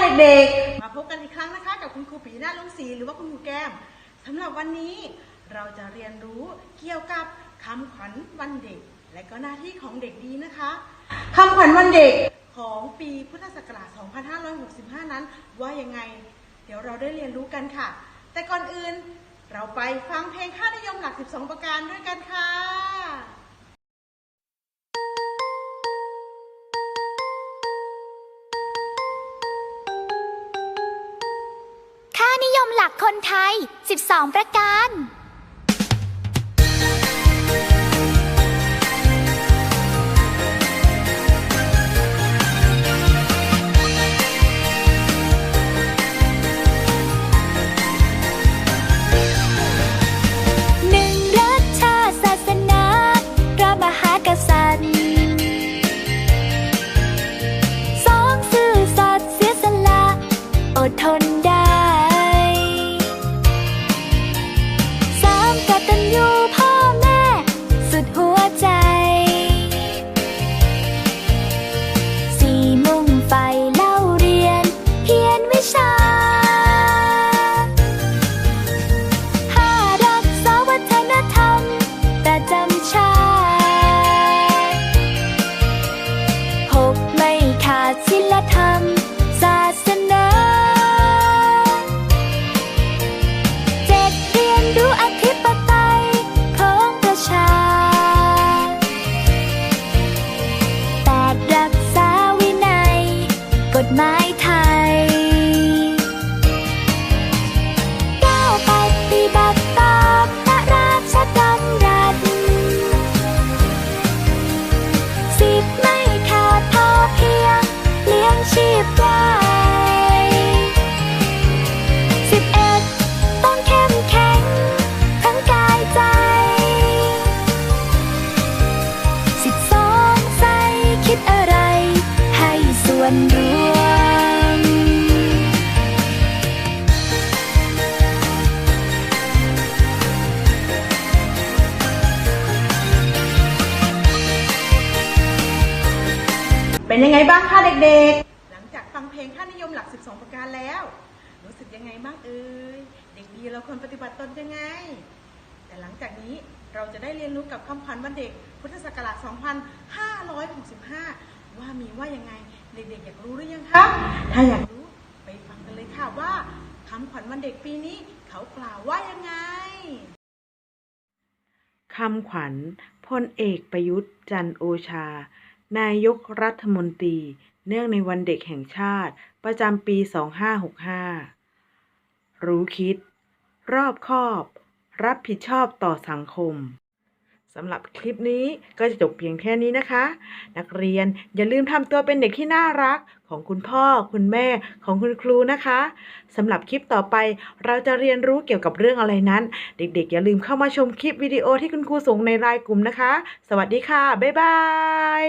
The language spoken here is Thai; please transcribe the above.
เด็กๆ มาพบกันอีกครั้งนะคะกับคุณครูปีนาถลุงศรีหรือว่าคุณครูแก้มสำหรับวันนี้เราจะเรียนรู้เกี่ยวกับคำขวัญวันเด็ก และก็หน้าที่ของเด็กดีนะคะคำขวัญวันเด็กของปีพุทธศักราช 2565 นั้น ว่ายังไง เดี๋ยวเราได้เรียนรู้กันค่ะ แต่ก่อนอื่นเราไปฟังเพลงค่านิยมหลัก 12 ประการด้วยกันค่ะ ลักคนไทย 12 ประการหนึ่ ไม่ขาดศิลธรรม วนรวม เป็นยังไงบ้างคะเด็กๆ หลังจากฟังเพลงค่านิยมหลัก 12 ประการแล้ว รู้สึกยังไงบ้างเอ่ย เด็กดีเราควรปฏิบัติตนยังไง แต่หลังจากนี้เราจะได้เรียนรู้กับคำขวัญวันเด็กพุทธศักราช 2565 ว่ามีว่ายังไงเด็กๆอยากรู้หรือยังคะถ้าอยากรู้ไปฟังกันเลยค่ะว่าคำขวัญวันเด็กปีนี้เขากล่าวว่ายังไงคำขวัญพลเอกประยุทธ์จันโอชา นายกรัฐมนตรี เนื่องในวันเด็กแห่งชาติ ประจำปี 2565 รู้คิด รอบคอบ รับผิดชอบต่อสังคม สำหรับคลิปนี้ก็จะจบเพียงแค่นี้นะคะ นักเรียนอย่าลืมทำตัวเป็นเด็กที่น่ารักของคุณพ่อ คุณแม่ของคุณครูนะคะสำหรับคลิปต่อไป เราจะเรียนรู้เกี่ยวกับเรื่องอะไรนั้น เด็กๆ อย่าลืมเข้ามาชมคลิปวิดีโอที่คุณครูส่งในไลน์กลุ่มนะคะ สวัสดีค่ะ บ๊ายบาย